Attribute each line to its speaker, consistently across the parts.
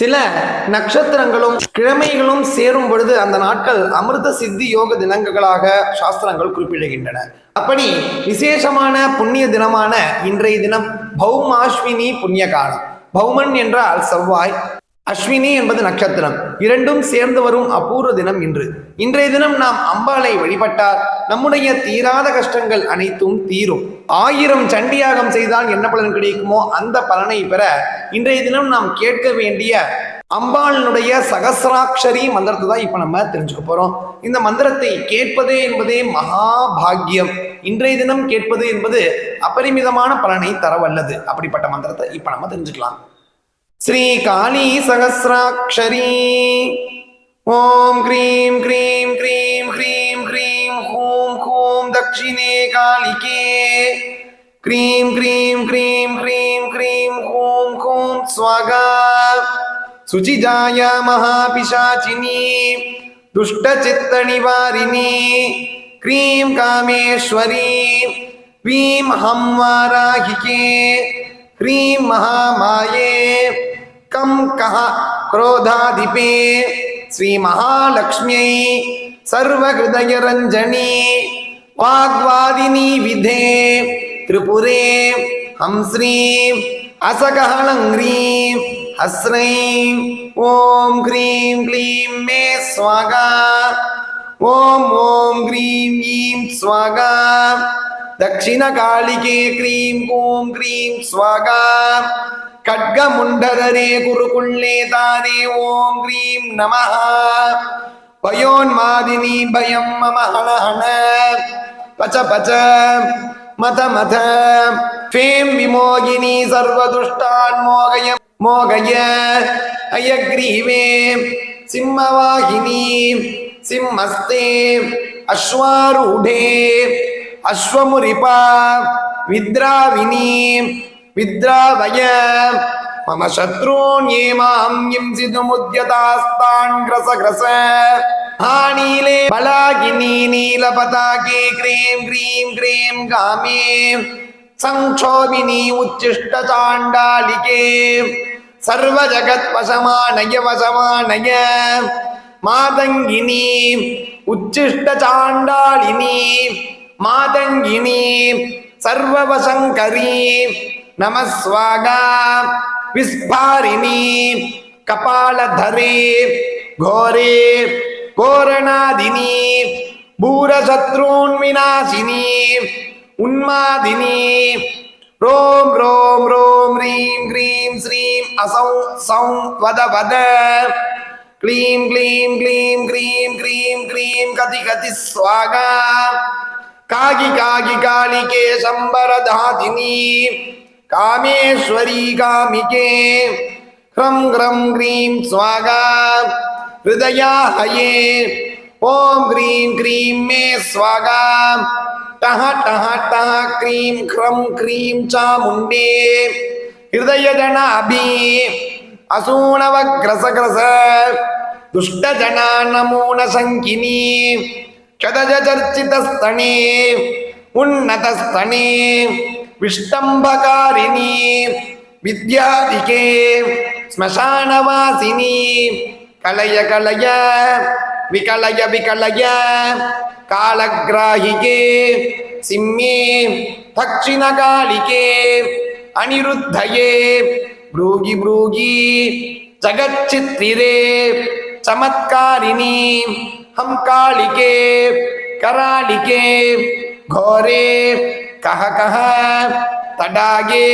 Speaker 1: சில நட்சத்திரங்களும் கிழமைகளும் சேரும் பொழுது அந்த நாட்கள் அமிர்த சித்தி யோக தினங்களாக சாஸ்திரங்கள் குறிப்பிடுகின்றன. அப்படி விசேஷமான புண்ணிய தினமான இன்றைய தினம் பௌமாஸ்வினி புண்ணிய காலம் பௌமன் என்றால் செவ்வாய் அஸ்வினி என்பது நட்சத்திரம். இரண்டும் சேர்ந்து வரும் அபூர்வ தினம் இன்று. இன்றைய தினம் நாம் அம்பாளை வழிபட்டால் நம்முடைய தீராத கஷ்டங்கள் அனைத்தும் தீரும். ஆயிரம் சண்டியாகம் செய்தால் என்ன பலன் கிடைக்குமோ அந்த பலனை பெற இன்றைய தினம் நாம் கேட்க வேண்டிய அம்பாளினுடைய சகசிராட்சரி மந்திரத்தை தான் இப்ப நம்ம தெரிஞ்சுக்க போறோம். இந்த மந்திரத்தை கேட்பதே என்பதே மகாபாகியம். இன்றைய தினம் கேட்பது என்பது அபரிமிதமான பலனை தரவல்லது. அப்படிப்பட்ட மந்திரத்தை இப்ப நம்ம தெரிஞ்சுக்கலாம். श्रीकाली सहस्राक्षरी। ओम क्रीम क्रीं क्रीं क्रीम क्रीम हूँ हूँ, दक्षिणे कालिके। क्रीं क्रीं क्रीं क्रीम ह्रीं हूँ हूँ, स्वागा। जाया महापिशाचिनी, दुष्टचित्तनिवारिणी। क्रीं कामेश्वरी क्रीम हं वाराहिके महामाये कं कः? क्रोधाधिपे श्रीमहालक्ष्म्यै सर्वहृदयरञ्जनी वाग्वादिनी विधे त्रिपुरे हंस्रीं असकहलङ्घ्रीं हस्रैं ॐ ह्रीं क्लीं मे स्वागा ॐ ॐ ह्रीं ईं स्वागा दक्षिणकालिके क्रीं ॐ क्रीं स्वागा ಖಡ್ಗಮುಂಡರೇ ಗುರುಕುಳ್ಳೇ ತಾನೇ ಓಂ ಕ್ರೀಂ ನಮಃ ವಯೋನ್ಮಾದಿನಿ ಭಯಂ ಮಮ ಹಣ ಹಣ ಪಚ ಪಚ ಮತ ಮತ ಫೇಂ ವಿಮೋಗಿನಿ ಸರ್ವದುಷ್ಟಾನ್ ಮೋಗಯ ಮೋಗಯ ಅಯಗ್ರೀವೇ ಸಿಂಹವಾಹಿನಿ ಸಿಂಹಸ್ತೆ ಅಶ್ವಾರೂಢೇ ಅಶ್ವಮುರಿಪ ವಿದ್ರಾವಿನಿ विद्रावय मम शत्रून् ये मां हिंसितुमुद्यतास्तान् ग्रस ग्रस हानीले बलागिनी नीलपताके क्रीं क्रीं क्रीं गामे संक्षोभिनी उच्चिष्टचाण्डालिके सर्वजगत्वशमानय वशमानय मातङ्गिनी उच्चिष्टचाण्डालिनी मातङ्गिनी सर्ववशङ्करी नमः स्वागा विस्फारिणी कपालधरे घोरे घोरणादिनी भूरशत्रून्विनाशिनी उन्मादिनी रों रों रों ह्रीं ह्रीं श्रीं असौ सौं वद वद क्लीं क्लीं क्लीं क्रीं क्रीं क्रीं कति कति स्वागा कागि कागि कालिके शम्बरधातिनी कामेश्वरी कामिके ह्रं ह्रं क्रीं स्वागा हृदयाहये ॐ ह्रीं क्रीं मे स्वागा टः टः टः क्रीं ह्रं क्रीं चामुण्डे हृदयजनाभि असूणवग्रसग्रस दुष्टजना नमूनशङ्किनी क्षतजचर्चितस्तने उन्नतस्तने विष्टम्भकारिणी विद्याधिके श्मशानवासिनी कलय कलय विकलय विकलय कालग्राहिके सिंहे दक्षिणकालिके अनिरुद्धये भ्रूगि भ्रूगि जगच्चित्तिरे चमत्कारिणी हम कालिके करालिके घोरे கஹகஹ தடாகி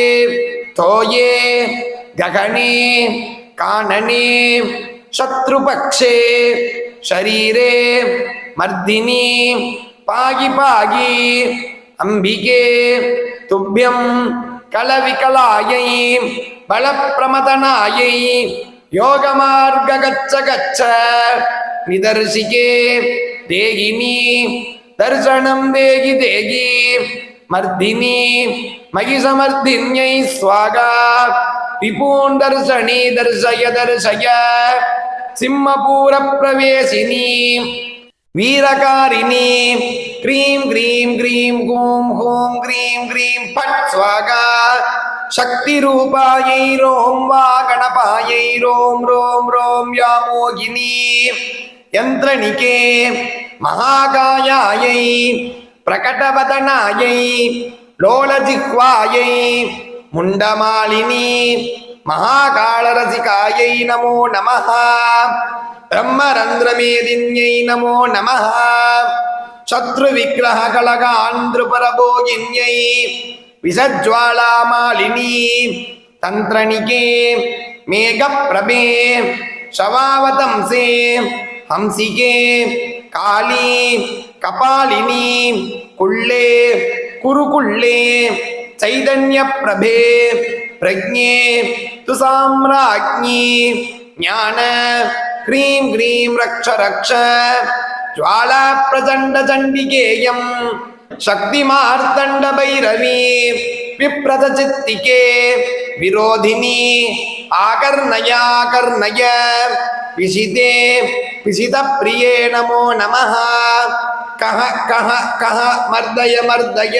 Speaker 1: தோயே ககணி காணனி சத்ருபக்ஷே ஷரீரே மர்தினி பாகி பாகி அம்பிகே துப்பியம் கலவிகலாயை பலப்பிரமதனாயை யோகமார்க கச்ச கச்ச நிதர்சிகே தேகினி தர்சனம் தேகி தேகி மர்தினி மகிஷமர்தின்யை ஸ்வாகா விபூண்டர்ஷணி தர்ஷய தர்ஷய சிம்மபூர பிரவேசினி வீரகாரிணி. கிரீம் கிரீம் கிரீம் ஹூம் ஹூம் கிரீம் கிரீம் பட் ஸ்வாகா சக்தி ரூபாயை ரோம் வா கணபாயை ரோம் ரோம் ரோம் யாமோகினி. யந்திரணிகே மகாகாயாயை பிரகடபதனாயை லோலஜிஹ்வாயை முண்டமாலினி மகாகாளரசிகாயை நமோ நம பிரம்மரந்திரமேதின்யை நமோ நம சத்ரு விக்கிரக கலகாந்திரு பரபோகின்யை விசஜ்வாலாமாலினி தந்திரணிகே மேகப்பிரபே சவாவதம்சே ஹம்சிகே காளி கபாலினி குள்ளே குருகுள்ளே சைதன்ய பிரபே பிரஜே துசாம்ராஜ்ஞி ஞான ஹ்ரீம் ஹ்ரீம் ரக்ஷ ரக்ஷ ஜுவாலா பிரசண்ட சண்டிகேயம் சக்தி மார்த்தண்ட பைரவி விப்ரதசித்திகே விரோதினி ஆகர்ணயா கர்ணய பிசிதே பிசித பிரியே நமோ நமஹா. கஹ கஹ கஹ மர்தய மர்தய.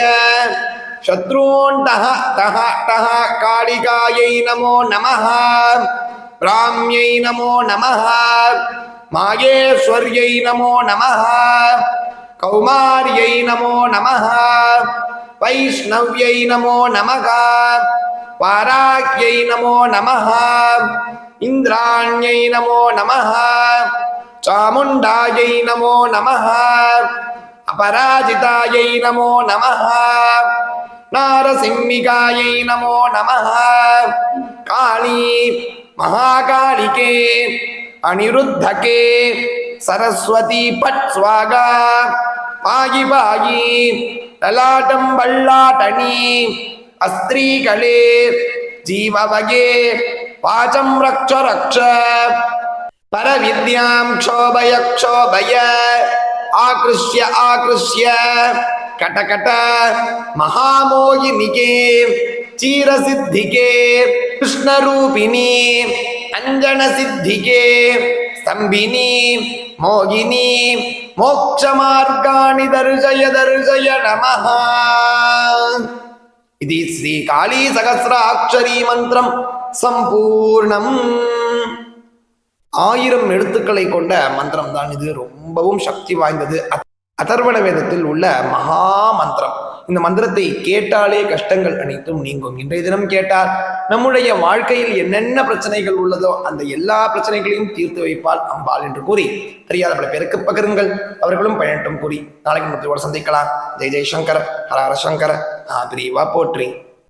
Speaker 1: சத்ரூன் தஹ தஹ தஹ காளிகாயை நமோ நம பிராமியை நமோ நம மாயேஸ்வர்யை நமோ நம கௌமாரியை நமோ நம வைஷ்ணவ்யை நமோ நமக வாராக்கியை நமோ நம இந்திராணியை நமோ நம சாமுண்டாயை நமோ நம अपराजितायै नमो नमः नारसिंहिकायै नमो नमः काली महाकालिके अनिरुद्धके सरस्वती पट् स्वागा पायि पायि ललाटं बल्लाटनी अस्त्रीकले जीववगे वाचं रक्ष रक्ष परविद्यां क्षोभय ஆகிருஷ்ய ஆகிருஷ்ய. கடகட மகாமோகினிகே சீரசித்திகே கிருஷ்ணரூபிணி அஞ்சன சித்திகே ஸ்தம்பினி மோகினி. மோக்ஷமார்காணி தர்ஜய தர்ஜய நமஹா. ఇది శ్రీ కాళీ సహస్రాక్షరీ మంత్రం సంపూర్ణం ஆயிரம் எழுத்துக்களை கொண்ட மந்திரம் தான் இது. ரொம்ப ரொம்பவும் சக்தி வாய்ந்தது. அதர்வண வேதத்தில் உள்ள மகா மந்திரம். இந்த மந்திரத்தை கேட்டாலே கஷ்டங்கள் அனைத்தும் நீங்கும். இன்றைய தினம் கேட்டால் நம்முடைய வாழ்க்கையில் என்னென்ன பிரச்சனைகள் உள்ளதோ அந்த எல்லா பிரச்சனைகளையும் தீர்த்து வைப்பால் அம்பாள் என்று கூறி தெரியாத பல பேருக்கு பகிருங்கள். அவர்களும் பயனட்டும் கூறி நாளைக்கு முத்தியோடு சந்திக்கலாம். ஜெய் ஜெய் சங்கர ஹர ஹர சங்கர ஆ பிரிவா போற்றி.